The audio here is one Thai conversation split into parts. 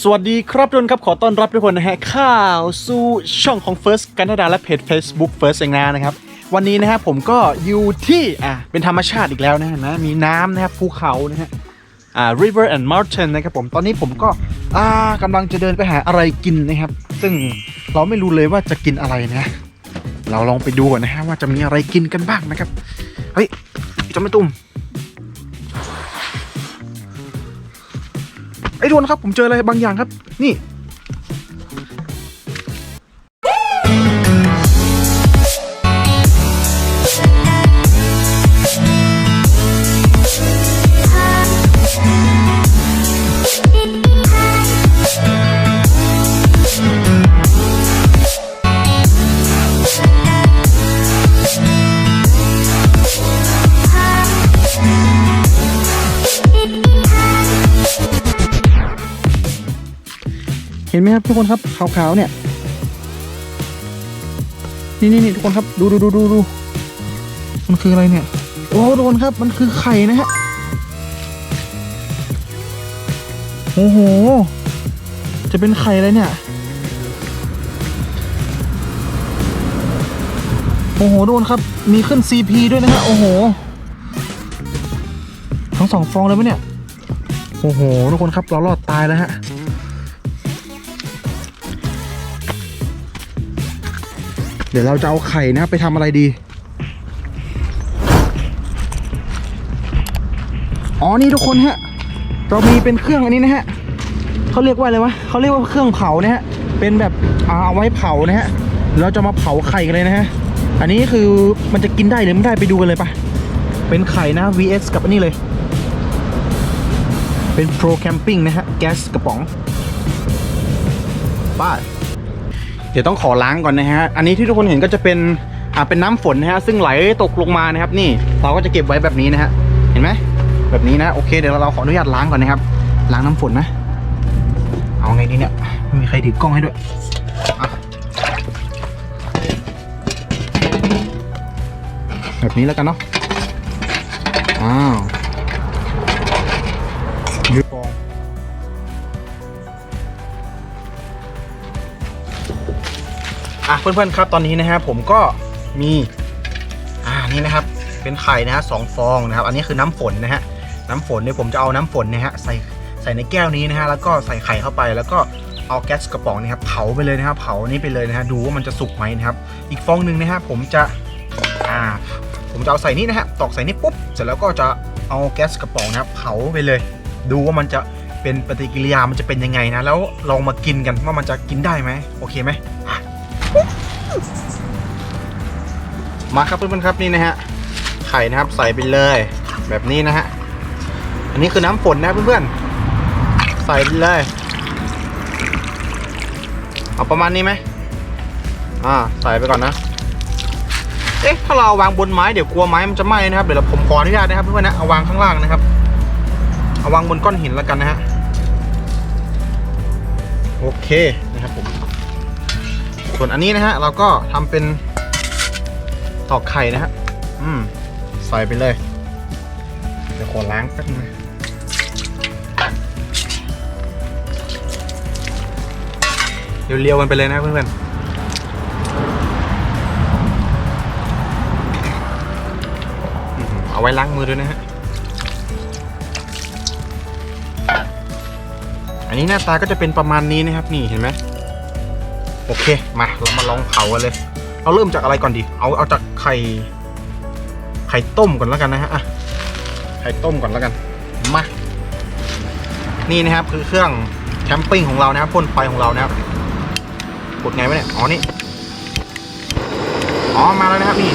สวัสดีครับทุกคนครับ ขอต้อนรับทุกคนนะฮะเข้าวสู่ช่องของ First กันดาและเพจ Facebook First เองนะนะครับ วันนี้นะฮะผมก็อยู่ที่อะเป็นธรรมชาติอีกแล้วนะฮะนะมีน้ำนะครับภูเขานะฮะอ่า river and mountain นะครับผมตอนนี้ผมก็อ่ากำลังจะเดินไปหาอะไรกินนะครับ ซึ่งเราไม่รู้เลยว่าจะกินอะไรนะ เราลองไปดูก่อนนะฮะว่าจะมีอะไรกินกันบ้างนะครับเฮ้ยจาไม่ตุ้ม ไอ้ทุกคนครับผมเจออะไรบางอย่างครับ นี่ เห็นไหมครับทุกคนครับขาวๆเนี่ยนี่นี่นี่ทุกคนครับดูดูดูดูดูมันคืออะไรเนี่ยโอ้ทุกคนครับมันคือไข่นะฮะโอ้โห จะเป็นไข่อะไรเนี่ยโอ้โหทุกคนครับ มีขึ้น CP ด้วยนะฮะโอ้โห ทั้งสองฟองเลยไหมเนี่ยโอ้โหทุกคนครับเรารอดตายแล้วฮะ เดี๋ยวเราจะเอาไข่นะไปทำอะไรดี อ๋อนี่ทุกคนฮะ เรามีเป็นเครื่องอันนี้นะฮะเขาเรียกว่าอะไรวะเขาเรียกว่าเครื่องเผานะฮะ เป็นแบบเอาไว้เผานะฮะ เราจะมาเผาไข่กันเลยนะฮะ อันนี้คือมันจะกินได้หรือไม่ได้ไปดูกันเลยปะเป็นไข่นะ vs กับอันนี้เลย เป็น pro camping นะฮะ แก๊สกระป๋องป้า เดี๋ยวต้องขอล้างก่อนนะฮะ อันนี้ที่ทุกคนเห็นก็จะเป็นอ่าเป็นน้ำฝนนะฮะ ซึ่งไหลตกลงมานะครับ นี่เราก็จะเก็บไว้แบบนี้นะฮะ เห็นไหมแบบนี้นะ โอเค เดี๋ยวเราขออนุญาตล้างก่อนนะครับ ล้างน้ำฝนนะ เอาไงดีเนี่ยไม่มีใครถือกล้องให้ด้วยแบบนี้แล้วกันเนาะ อ้าว อะเพื่อนๆครับตอนนี้นะฮะผมก็มีอ่านี่นะครับเป็นไข่นะฮะสองฟองนะครับ อันนี้คือน้ำฝนนะฮะน้ำฝนเนี่ยผมจะเอาน้ำฝนนะฮะใส่ใส่ในแก้วนี้นะฮะแล้วก็ใส่ไข่เข้าไปแล้วก็เอาแก๊สกระป๋องนะครับเผาไปเลยนะครับเผานี่ไปเลยนะฮะดูว่ามันจะสุกไหมนะครับ อีกฟองหนึ่งนะฮะผมจะอ่าผมจะเอาใส่นี่นะฮะตอกใส่นี่ปุ๊บเสร็จแล้วก็จะเอาแก๊สกระป๋องนะครับเผาไปเลย ดูว่ามันจะเป็นปฏิกิริยามันจะเป็นยังไงนะ แล้วลองมากินกันว่ามันจะกินได้ไหมโอเคไหม มาครับเพื่อนๆครับนี่นะฮะไข่นะครับใส่ไปเลยแบบนี้นะฮะอันนี้คือน้ำฝนนะเพื่อนๆใส่ไปเลยเอาประมาณนี้ไหมอ่าใส่ไปก่อนนะเอ๊ะถ้าเราวางบนไม้เดี๋ยวกลัวไม้มันจะไหม้นะครับเดี๋ยวเราผมขออนุญาตนะครับเพื่อนๆนะเอาวางข้างล่างนะครับเอาวางบนก้อนหินแล้วกันนะฮะโอเค ส่วนอันนี้นะฮะเราก็ทำเป็นตอกไข่นะฮะอืมใส่ไปเลย เดี๋ยวขอล้างแป๊บนึงเรียวๆกันไปเลยนะเพื่อนๆเอาไว้ล้างมือด้วยนะฮะ อันนี้หน้าตาก็จะเป็นประมาณนี้นะครับ นี่เห็นไหม โอเค มาเรามาลองเผากันเลยเราเริ่มจากอะไรก่อนดี เอาเอาจากไข่ ไข่ต้มก่อนแล้วกันนะฮะอะไข่ต้มก่อนแล้วกัน มา นี่นะครับคือเครื่องแคมปิ้งของเรานะครับพ่นไฟของเรานะครับกดไงวะเนี่ย อ๋อนี่ อ๋อมาแล้วนะครับนี่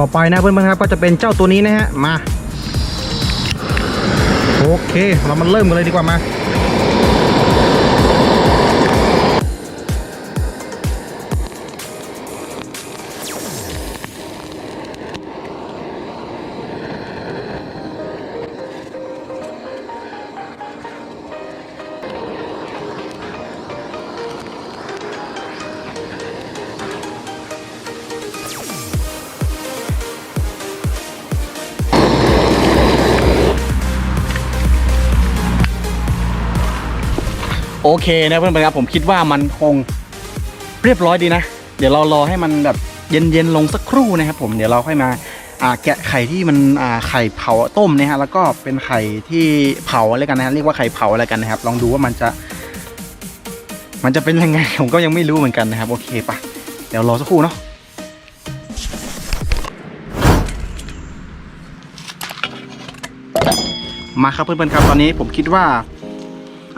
ต่อไปนะเพื่อนๆครับก็จะเป็นเจ้าตัวนี้นะฮะมาโอเค เรามาเริ่มกันเลยดีกว่ามา เคนะเพื่อนๆครับผมคิดว่ามันคงเรียบร้อยดีนะ เดี๋ยวเรารอให้มันแบบเย็นๆลงสักครู่นะครับ ผมเดี๋ยวเราค่อยมาแกะไข่ที่มันไข่เผาต้มนะฮะแล้วก็เป็นไข่ที่เผาอะไรกันนะฮะเรียกว่าไข่เผาอะไรกันนะครับ ลองดูว่ามันจะ มันจะเป็นยังไงผมก็ยังไม่รู้เหมือนกันนะครับ โอเคปะเดี๋ยวรอสักครู่เนาะมาครับเพื่อนๆครับตอนนี้ผมคิดว่า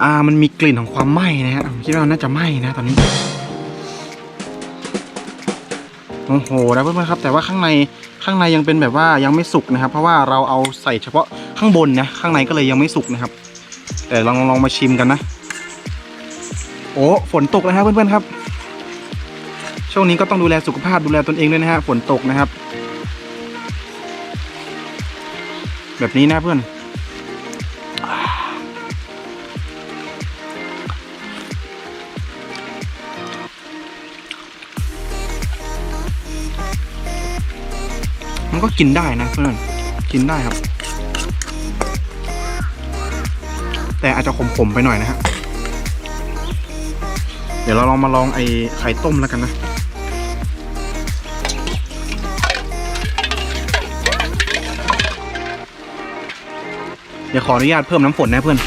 อ่ามันมีกลิ่นของความไหม้นะฮะคิดว่าน่าจะไหม้นะ ตอนนี้โอ้โหนะเพื่อนๆครับ แต่ว่าข้างในข้างในยังเป็นแบบว่ายังไม่สุกนะครับ เพราะว่าเราเอาใส่เฉพาะข้างบนนะข้างในก็เลยยังไม่สุกนะครับ แต่ลองลองมาชิมกันนะ โอ้ฝนตกแล้วครับเพื่อนๆครับช่วงนี้ก็ต้องดูแลสุขภาพดูแลตนเองด้วยนะฮะฝนตกนะครับ แบบนี้นะเพื่อน มันก็กินได้นะเพื่อนกินได้ครับ แต่อาจจะขมๆไปหน่อยนะฮะเดี๋ยวเราลองมาลองไอ้ไข่ต้มแล้วกันนะเดี๋ยวขออนุญาตเพิ่มน้ำฝนนะเพื่อน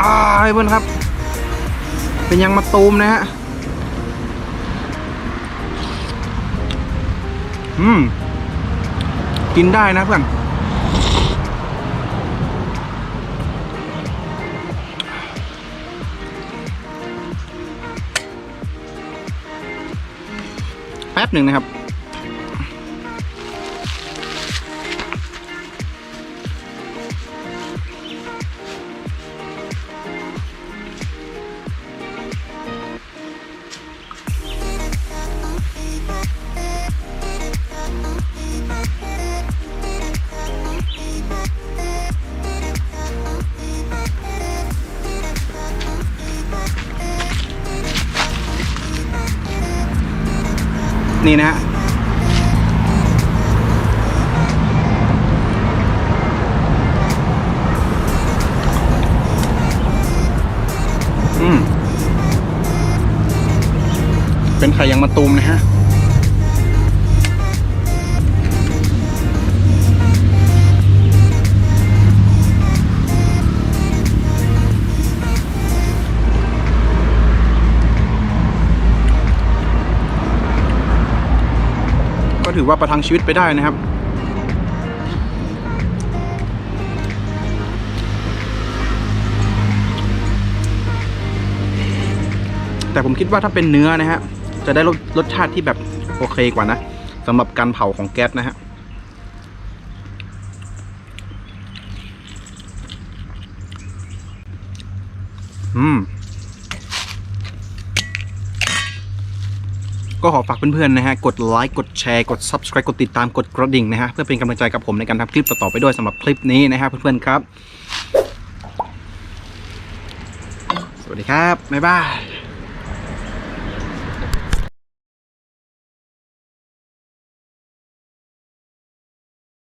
อ่าเพื่อนครับ เป็นยังมาตูมนะฮะ อืม กินได้นะเพื่อน แป๊บหนึ่งนะครับ นี่นะฮะอืมเป็นไข่ยังมาตูมนะฮะ ถือว่าประทังชีวิตไปได้นะครับ แต่ผมคิดว่าถ้าเป็นเนื้อนะฮะจะได้รสรสชาติที่แบบโอเคกว่านะสำหรับการเผาของแก๊สนะฮะอืม ก็ขอฝากเพื่อนๆนะฮะกดไลค์กดแชร์กด Subscribe กดติดตามกดกระดิ่งนะฮะเพื่อเป็นกำลังใจกับผมในการทำคลิปต่อๆไปด้วยสำหรับคลิปนี้นะฮะเพื่อนๆครับ สวัสดีครับ บ๊ายบาย